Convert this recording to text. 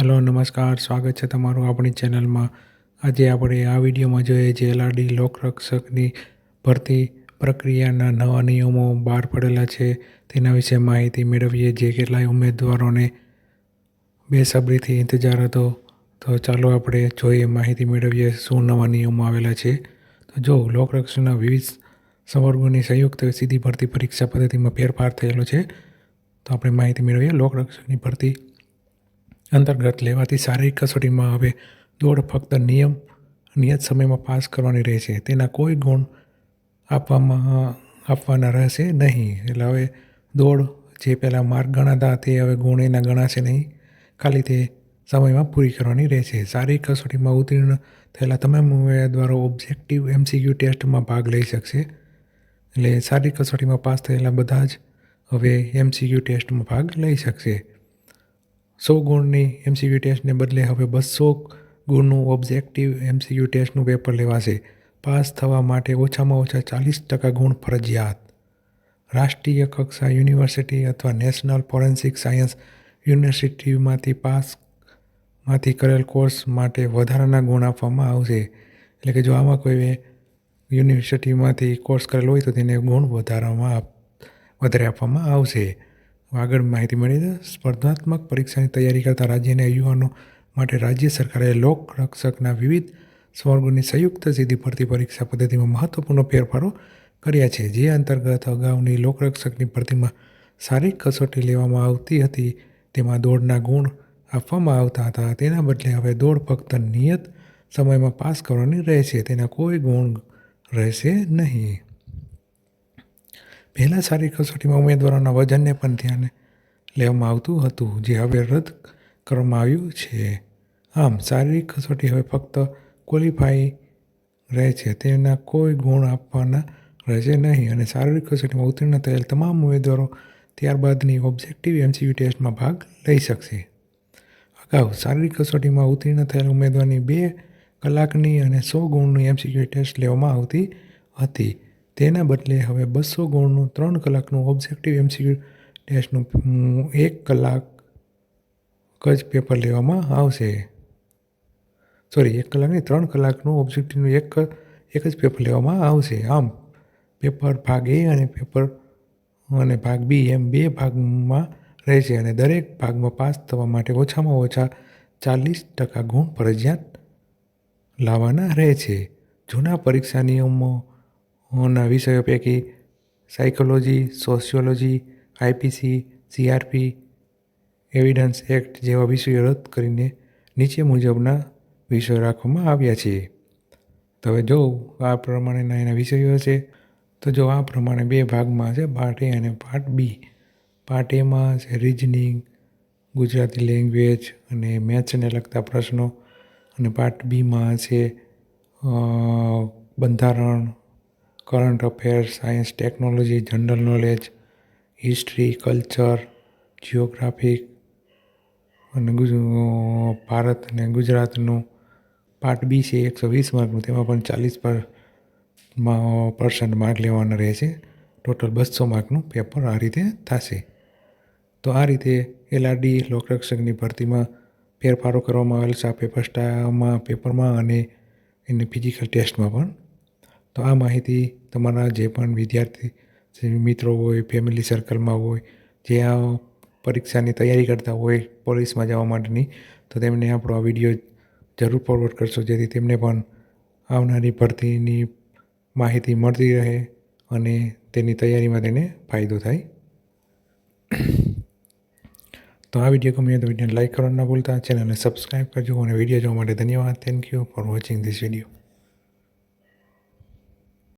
Hello, નમસ્કાર. સ્વાગત છે તમારું આપણી ચેનલમાં. આજે આપણે આ વિડીયોમાં જોઈએ જે ડી લોકરક્ષકની ભરતી પ્રક્રિયાના નવા નિયમો બહાર પડેલા છે. તેના વિશે માહિતી મેળવીએ જે કેટલાય ઉમેદવારોને બેસબરીથી ઇંતજાર હતો. તો ચાલો આપણે જોઈએ, માહિતી મેળવીએ શું નવા નિયમો આવેલા છે. તો જો, લોકરક્ષકના વિવિધ સંવર્ગોની સંયુક્ત સીધી ભરતી પરીક્ષા પદ્ધતિમાં ફેરફાર થયેલો છે. તો આપણે માહિતી મેળવીએ, લોકરક્ષકની ભરતી અંતર્ગત લેવાતી શારીરિક કસોટીમાં હવે દોડ ફક્ત નિયમ, નિયત સમયમાં પાસ કરવાની રહેશે તેના કોઈ ગુણ આપવામાં, આપવાના રહેશે નહીં. એટલે હવે દોડ જે પહેલાં માર્ક ગણાતા તે હવે ગુણ એના ગણાશે નહીં. ખાલી તે સમયમાં પૂરી કરવાની રહેશે શારીરિક કસોટીમાં ઉત્તીર્ણ થયેલા તમામ ઉમેદવારો ઓબ્જેક્ટિવ એમસીક્યુ ટેસ્ટમાં ભાગ લઈ શકશે. એટલે શારીરિક કસોટીમાં પાસ થયેલા બધા જ હવે એમસીક્યુ ટેસ્ટમાં ભાગ લઈ શકશે. સો ગુણની એમસીક્યુ ટેસ્ટને બદલે હવે બસો ગુણનું ઓબ્જેક્ટિવ એમસીક્યુ ટેસ્ટનું પેપર લેવાશે. પાસ થવા માટે ઓછામાં ઓછા ચાલીસ ટકા ગુણ ફરજિયાત. રાષ્ટ્રીય કક્ષા યુનિવર્સિટી અથવા નેશનલ ફોરેન્સિક સાયન્સ યુનિવર્સિટીમાંથી પાસમાંથી કરેલ કોર્સ માટે વધારાના ગુણ આપવામાં આવશે. એટલે કે જો આમાં કોઈ યુનિવર્સિટીમાંથી કોર્સ કરેલો હોય તો તેને ગુણ વધારવામાં વધારે આપવામાં આવશે. આગળ માહિતી મળી સ્પર્ધાત્મક પરીક્ષાની તૈયારી કરતા રાજ્યના યુવાનો માટે રાજ્ય સરકારે લોક રક્ષકના વિવિધ સ્વર્ગોની સંયુક્ત સીધી ભરતી પરીક્ષા પદ્ધતિમાં મહત્વપૂર્ણ ફેરફારો કર્યા છે, જે અંતર્ગત અગાઉની લોકરક્ષકની ભરતીમાં શારીરિક કસોટી લેવામાં આવતી હતી. તેમાં દોડના ગુણ આપવામાં આવતા હતા. તેના બદલે હવે દોડ ફક્ત નિયત સમયમાં પાસ કરવાની રહેશે. તેના કોઈ ગુણ રહેશે નહીં. પહેલાં શારીરિક કસોટીમાં ઉમેદવારોના વજનને પણ ધ્યાને લેવામાં આવતું હતું. જે હવે રદ કરવામાં આવ્યું છે. આમ, શારીરિક કસોટી હવે ફક્ત ક્વોલિફાઈ રહે છે. તેના કોઈ ગુણ આપવાના રહેશે નહીં અને શારીરિક કસોટીમાં ઉત્તીર્ણ થયેલ તમામ ઉમેદવારો ત્યારબાદની ઓબ્જેક્ટિવ એમસીયુ ટેસ્ટમાં ભાગ લઈ શકશે. અગાઉ શારીરિક કસોટીમાં ઉત્તીર્ણ થયેલ ઉમેદવારની બે કલાકની અને સો ગુણની એમસીક્યુ ટેસ્ટ લેવામાં આવતી હતી. તેના બદલે હવે બસો ગુણનું ત્રણ કલાકનું ઓબ્જેક્ટિવ એમસીક્યુ ટેસ્ટનું એક કલાક જ પેપર લેવામાં આવશે. સોરી, એક કલાકની ત્રણ કલાકનું ઓબ્જેક્ટિવનું એક એક જ પેપર લેવામાં આવશે. આમ, પેપર ભાગ એ અને પેપર, અને ભાગ બી એમ બે ભાગમાં રહેશે અને દરેક ભાગમાં પાસ થવા માટે ઓછામાં ઓછા ચાલીસ ટકા ગુણ ફરજિયાત લાવવાના રહે છે. જૂના પરીક્ષા નિયમો ના વિષયો પૈકી psychology, sociology, IPC, CRP, evidence act જેવા વિષયો રદ કરીને નીચે મુજબના વિષયો રાખવામાં આવ્યા છે. તો હવે જો આ પ્રમાણેના એના વિષયો છે તો જો આ પ્રમાણે બે ભાગમાં છે પાર્ટ એ અને પાર્ટ બી પાર્ટ એમાં છે રિઝનિંગ ગુજરાતી લેંગ્વેજ અને મેથ્સને લગતા પ્રશ્નો. અને પાર્ટ બીમાં છે બંધારણ current affairs science technology general knowledge history culture geographic અને ભારત અને ગુજરાતનું પાર્ટ બી છે, એકસો વીસ માર્કનું. તેમાં પણ ચાલીસ પર પર્સન્ટ માર્ક લેવાના રહેશે. ટોટલ બસો માર્કનું પેપર આ રીતે થશે. તો આ રીતે એલઆરડી લોકરક્ષકની ભરતીમાં ફેરફારો કરવામાં આવેલ છે. આ પેપર સ્ટામાં પેપરમાં અને એની ફિઝિકલ ટેસ્ટમાં પણ તો આ માહિતી તમારા જે પણ વિદ્યાર્થી મિત્રો હોય ફેમિલી સર્કલમાં હોય, જે આ પરીક્ષાની તૈયારી કરતા હોય પોલીસમાં જવા માટેની, તો તેમને આપણો આ વીડિયો જરૂર ફોરવર્ડ કરશો, જેથી તેમને પણ આવનારી ભરતીની માહિતી મળતી રહે અને તેની તૈયારીમાં તેને ફાયદો થાય. તો આ વીડિયો ગમે તો વિડીયોને લાઇક કરવાનું ના ભૂલતા ચેનલને સબસ્ક્રાઈબ કરજો અને વીડિયો જોવા માટે ધન્યવાદ. Thank you for watching this video